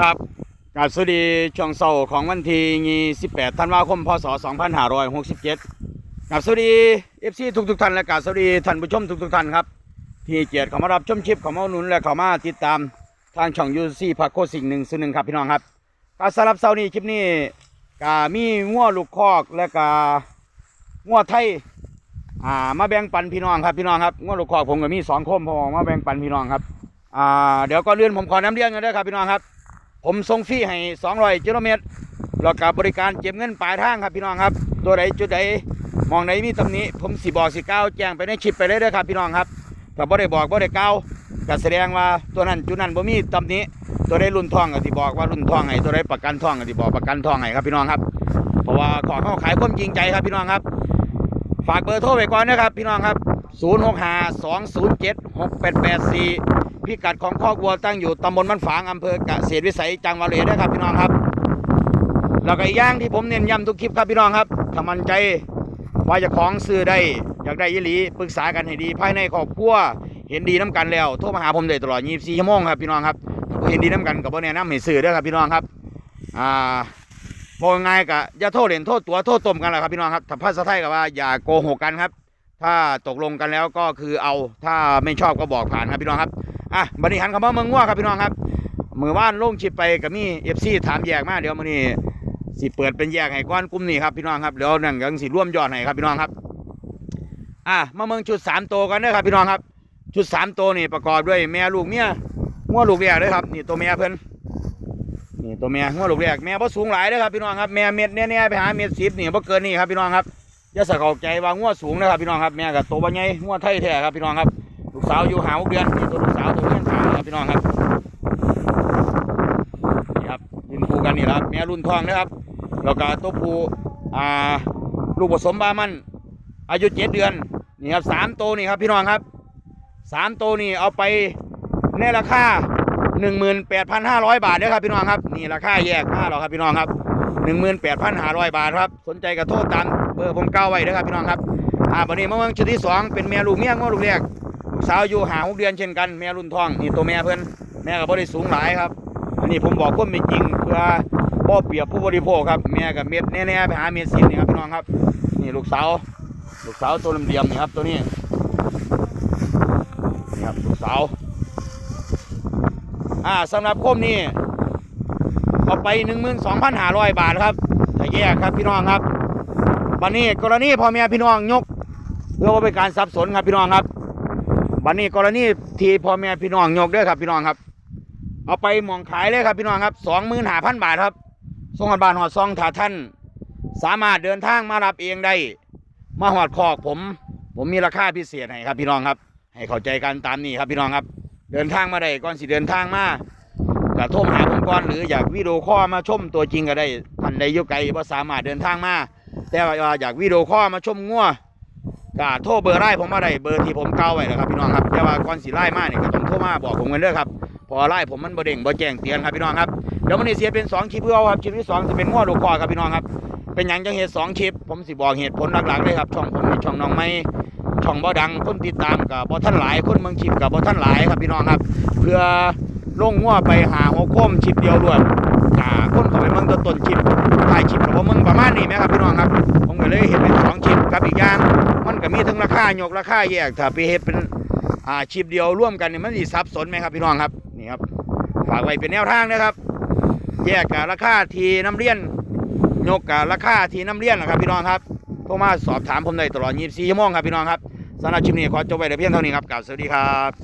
ครับกาบสวัสดีช่วงเสาร์ของวันที่28ธันวาคม พศ 2567กราบสวัสดี FC ทุกทุกๆท่านและกาบสวัสดีท่านผู้ชมทุกทุกๆท่านครับ ที่เกียรติเขามารับชมชิปเขามาหนุนและเขามาติดตามทางช่องยูซี่พักโคสิ่งหนึ่งส่วนหนึ่งครับพี่น้องครับก็สรับเสาร์นี้คลิปนี้ก็มีงัวลูกคอกและก็งัวไทยอ่ามาแบ่งปันพี่น้องครับพี่น้องครับงัวลูกคอกผมก็มีสองคมพอมาแบ่งปันพี่น้องครับอ่าเดี๋ยวก็เลื่อนผมขอน้ำเลี้ยงกันด้วยครับพี่น้องครับ ผมส่งฟรีให้200กิโลเมตรแล้วกับบริการเก็บเงินปลายทางครับพี่น้องครับ ตัวใดจุดใดมองใดมีตำหนี้ผมสิบอกสิก้าแจ้งไปในคลิปไปเลยเด้อครับพี่น้องครับถ้าบ่ได้บอกบ่ได้เก้าก็แสดงว่าตัวนั้นจุดนั้นบ่มีตำหนี้ตัวใดรุ่นทองก็สิบอกว่ารุ่นทองไห้ตัวใดประกันทองก็สิบอกประกันทองไห้ครับพี่น้องครับ เพราะว่าขอเข้าขายความจริงใจครับพี่น้องครับ ฝากเบอร์โทรไว้ก่อนนะครับพี่น้องครับ 0652076884 พิกัดของข้อกวัวตั้งอยู่ตำบลมันฝางอำเภอกเกษตรวิสัยจังหวัดเลยนะครับพี่น้องครับแล้วก็อีกอย่างที่ผมเน้นย้ำทุกคลิปครับพี่น้องครับถ้ามั่นใจว่าจะของซื้อได้อยากได้ยี่หลีปรึกษากันให้ดีภายในครอบครัวเห็นดีน้ำกันแล้วโทรมาหาผมได้ตลอด 24 ชั่วโมงครับพี่น้องครับเห็นดีน้ำกันกับบ่แนะนำให้ซื้อด้อครับพี่น้องครับอ่าบอกง่ายกะอย่าโทษเล่นโทษตัวโทษตมกันแหละครับพี่น้องครับถ้าภาษาไทยก็ว่าอย่าโกหกกันครับ ถ้าตกลงกันแล้วก็คือเอาถ้าไม่ชอบก็บอกผ่านครับพี่น้องครับ อะบันนี้หันคำว่าเมืองง่วครับพี่น้องครับมือว่านลงชิปไปกับมีเอฟซีถามแยกมาเดี๋ยวมื้อนี้สิเปิดเป็นแยกให้ก้อนกลุ่มนี้ครับพี่น้องครับเดี๋ยวนั่งยังสิร่วมยอดให้ครับพี่น้องครับ อะมาเมืองชุดสามโตกันเด้อครับพี่น้องครับ ชุดสามโตนี่ประกอบด้วยแม่ลูกเมียง่วลูกแรกเลยครับนี่ตัวแม่เพิ่นนี่ตัวแม่ง่วลูกแรกแม่บ่สูงหลายเด้อครับพี่น้องครับแม่เม็ดแน่ๆไปหาเม็ดสิบนี่บ่เกินนี่ครับพี่น้องครับอย่าสะเข้าใจว่าง่วสูงนะครับพี่น้องครับแม่กับตัวบ่ใหญ่ง่วไทยแท้ครับพี่น้องครับ ลูกสาวอยู่หาหกเดือนนี่ตัวลูกสาวตัวเลี้ยงขาครับพี่น้องครับนี่ครับรุ่นคู่กันนี่ครับแม่รุ่นทองนะครับแล้วก็ตัวผู้อ่าลูกผสมบามันอายุเจ็ดเดือนนี่ครับสามตัวนี่ครับพี่น้องครับสามตัวนี่เอาไปในราคาหนึ่งหมื่นแปดพันห้าร้อยบาทเด้อครับพี่น้องครับนี่ราคาแยกมาแล้วครับพี่น้องครับหนึ่งหมื่นแปดพันห้าร้อยบาทครับสนใจก็โทษตามเบอร์ผมเก้าไว้เด้อครับพี่น้องครับอ่าวันนี้มาเมืองชุดที่สองเป็นแม่ลูกเมียงอลูกแรก ลูกสาวอยู่หาหกเดือนเช่นกัน แม่รุ่นทองนี่ตัวแม่เพื่อนแม่ก็บ่ได้สูงหลายครับ อันนี้ผมบอกความเป็นจริงเพื่อบ่เปียบผู้บริโภคครับแม่กับเม็ดแน่ๆไปหาเม็ดสินนี่ครับพี่น้องครับ นี่ลูกสาวลูกสาวตัวเหลี่ยมๆนี่ครับตัวนี้นี่ครับลูกสาวอ่าสำหรับคมนี่เอาไปหนึ่งหมื่นสองพันห้าร้อยบาทครับแต่แยกครับพี่น้องครับวันนี้กรณีพ่อแม่พี่น้องยกเพื่อว่าเป็นการสับสนครับพี่น้องครับ บัดนี้กรณีที่พ่อแม่พี่น้องยกเด้อครับพี่น้องครับ เอาไปหมองขายเลยครับพี่น้องครับสองหมื่นห้าพันบาทครับส่งกันบานหอดซองถ้าท่าน สามารถเดินทางมารับเองได้ มาหอดคอกผม ผมมีราคาพิเศษให้ครับ พี่น้องครับ ให้เข้าใจกันตามนี้ครับพี่น้องครับ เดินทางมาได้ก่อนสิเดินทางมาก็โทรหาผมก่อนหรืออยากวิดีโอคอลมาชมตัวจริงก็ได้ท่านใดอยู่ไกลว่าสามารถเดินทางมาแต่ว่าอยากวิดีโอคอลมาชมงัว ก็โทรเบอร์ไล่ผมมาได้เบอร์ที่ผมเก่าไว้แล้วครับพี่น้องครับแต่ว่าก่อนสิไล่มาเนี่ยก็ต้องโทรมาบอกผมกันเด้อครับพอไล่ผมมันบ่เด้งบ่แจ้งเตือนครับพี่น้องครับเดี๋ยวมันนี่เสียเป็นสองคลิปเพื่อครับคลิปที่สองจะเป็นง้อลูคอครับพี่น้องครับเป็นหยังจังเหตุสองคลิป ผมสิบอกเหตุผลหลักๆเลยครับช่องผมช่องน้องไม้ช่องบ่ดังคนติดตามกับบ่ท่านหลายคนเมืองคลิปกับบ่ท่านหลายครับพี่น้องครับ เพื่อลงง้อไปหาหัวโค้มคลิปเดียวด้วยกาคนเข้าไปเมืองต้นต้นคลิป ถ่ายคลิปกับว่ามึงประมาณนี้ไหมครับพี่น้องครับ ผมก็เลยเห็นเป็นสองคลิปครับอีกอย่าง มันก็มีทั้งราคายกราคาแยกถ้าไปเฮ็ดเป็นอ่าชิปเดียวร่วมกันเนี่ยมันสิซับสนไหมครับพี่น้องครับนี่ครับฝากไว้เป็นแนวทางนะครับ แยกกับราคาทีน้ำเลี้ยนยกกับราคาทีน้ำเลี้ยนนะครับพี่น้องครับโทรมาสอบถามผมได้ตลอด 24ชั่วโมงครับพี่น้องครับสำหรับชิปนี้ขอจบไว้แต่เพียงเท่านี้ครับกล่าวสวัสดีครับ